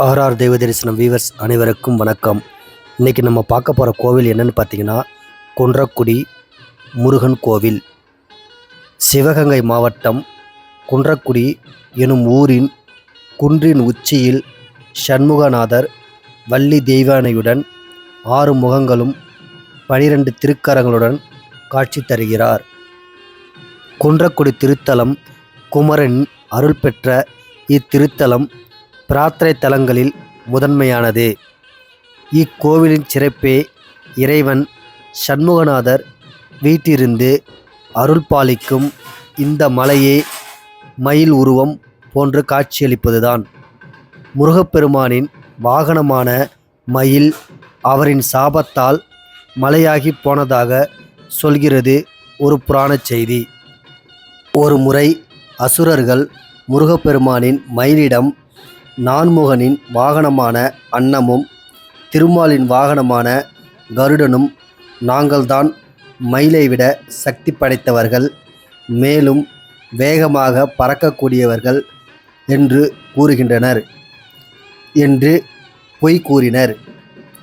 RR தெய்வ தரிசனம் viewers அனைவருக்கும் வணக்கம். இன்றைக்கி நம்ம பார்க்க போகிற கோவில் என்னன்னு பார்த்தீங்கன்னா குன்றக்குடி முருகன் கோவில். சிவகங்கை மாவட்டம் குன்றக்குடி எனும் ஊரின் குன்றின் உச்சியில் சண்முகநாதர் வள்ளி தெய்வானையுடன் ஆறு முகங்களும் பனிரெண்டு திருக்கரங்களுடன் காட்சி தருகிறார். குன்றக்குடி திருத்தலம் குமரன் அருள் பெற்ற இத்திருத்தலம் பிரார்த்தனை தலங்களில் முதன்மையானது. இக்கோவிலின் சிறப்பே இறைவன் சண்முகநாதர் வீட்டிருந்து அருள் பாலிக்கும் இந்த மலையே மயில் உருவம் போன்று காட்சியளிப்பதுதான். முருகப்பெருமானின் வாகனமான மயில் அவரின் சாபத்தால் மலையாகி போனதாக சொல்கிறது ஒரு புராணச் செய்தி. ஒரு முறை அசுரர்கள் முருகப்பெருமானின் மயிலிடம் நான்முகனின் வாகனமான அன்னமும் திருமாலின் வாகனமான கருடனும் நாங்கள்தான் மயிலை விட சக்தி படைத்தவர்கள் மேலும் வேகமாக பறக்கக்கூடியவர்கள் என்று கூறுகின்றனர் என்று பொய் கூறினர்.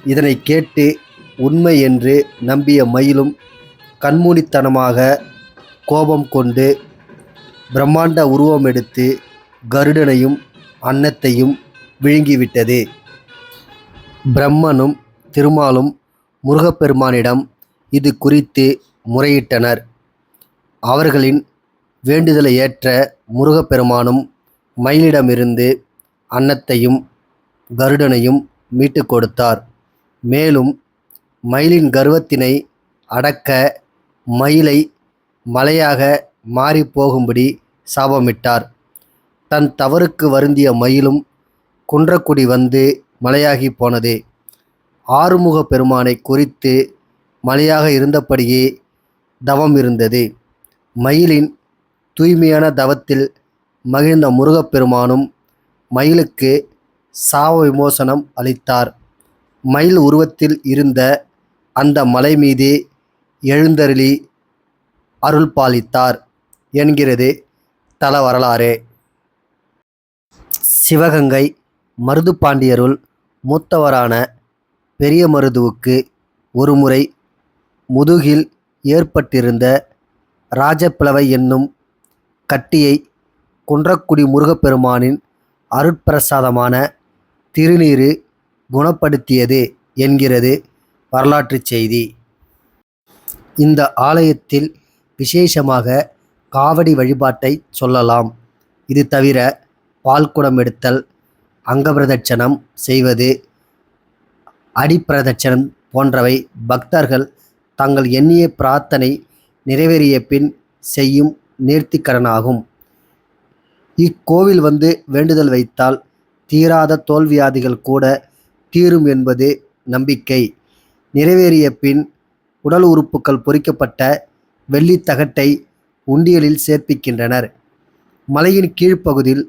இதனை கேட்டு உண்மை என்று நம்பிய மயிலும் கண்மூடித்தனமாக கோபம் கொண்டு பிரம்மாண்ட உருவம் எடுத்து கருடனையும் அன்னத்தையும் விழுங்கிவிட்டது. பிரம்மனும் திருமாலும் முருகப்பெருமானிடம் இது குறித்து முறையிட்டனர். அவர்களின் வேண்டுதலை ஏற்ற முருகப்பெருமானும் மயிலிடமிருந்து அன்னத்தையும் கருடனையும் மீட்டு கொடுத்தார். மேலும் மயிலின் கர்வத்தினை அடக்க மயிலை மலையாக மாறிப்போகும்படி சாபமிட்டார். தன் தவறுக்கு வருந்திய மயிலும் குன்றக்குடி வந்து மலையாகி போனதே. ஆறுமுக பெருமானை குறித்து மலையாக இருந்தபடியே தவம் இருந்தது. மயிலின் தூய்மையான தவத்தில் மகிழ்ந்த முருகப்பெருமானும் மயிலுக்கு சாவ விமோசனம் அளித்தார். மயில் உருவத்தில் இருந்த அந்த மலை மீதே எழுந்தருளி அருள் பாலித்தார் என்கிறது தல வரலாறு. சிவகங்கை மருதுபாண்டியருள் மூத்தவரான பெரிய மருதுவுக்கு ஒருமுறை முதுகில் ஏற்பட்டிருந்த ராஜப்பிளவை என்னும் கட்டியை குன்றக்குடி முருகப்பெருமானின் அருட்பிரசாதமான திருநீரு குணப்படுத்தியது என்கிறது வரலாற்றுச் செய்தி. இந்த ஆலயத்தில் விசேஷமாக காவடி வழிபாட்டை சொல்லலாம். இது தவிர பால்குடம் எடுத்தல் அங்கப்பிரதட்சணம் செய்வது அடிப்பிரதட்சணம் போன்றவை பக்தர்கள் தங்கள் எண்ணிய பிரார்த்தனை நிறைவேறிய பின் செய்யும் நேர்த்திக்கடனாகும். இக்கோவில் வந்து வேண்டுதல் வைத்தால் தீராத தோல்வியாதிகள் கூட தீரும் என்பது நம்பிக்கை. நிறைவேறிய பின் உடல் உறுப்புகள் பொறிக்கப்பட்ட வெள்ளித்தகட்டை உண்டியலில் சேர்ப்பிக்கின்றனர். மலையின் கீழ்ப்பகுதியில்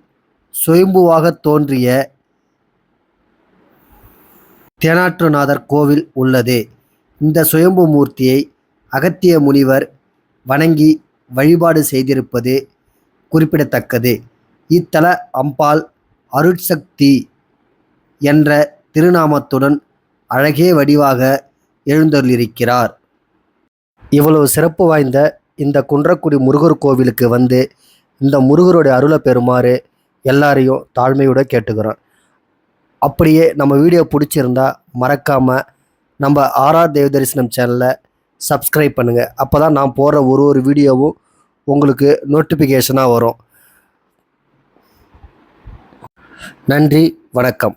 சுயம்புவாக தோன்றிய தேனாற்றுநாதர் கோவில் உள்ளது. இந்த சுயம்பு மூர்த்தியை அகத்திய முனிவர் வணங்கி வழிபாடு செய்திருப்பது குறிப்பிடத்தக்கது. இத்தல அம்பாள் அருட்சக்தி என்ற திருநாமத்துடன் அழகே வடிவாக எழுந்தொள்ளிருக்கிறார் இவ்வளவு சிறப்பு வாய்ந்த இந்த குன்றக்குடி முருகர் கோவிலுக்கு வந்து இந்த முருகருடைய அருளை பெறுமாறு எல்லாரையும் தாழ்மையோட கேட்டுக்கிறோம். அப்படியே நம்ம வீடியோ பிடிச்சிருந்தா மறக்காமல் நம்ம ஆர்ஆர் தேவ தரிசனம் சேனலை சப்ஸ்கிரைப் பண்ணுங்கள் அப்போ தான் நான் போடுற ஒரு ஒரு வீடியோவும் உங்களுக்கு நோட்டிஃபிகேஷனாக வரும். நன்றி வணக்கம்.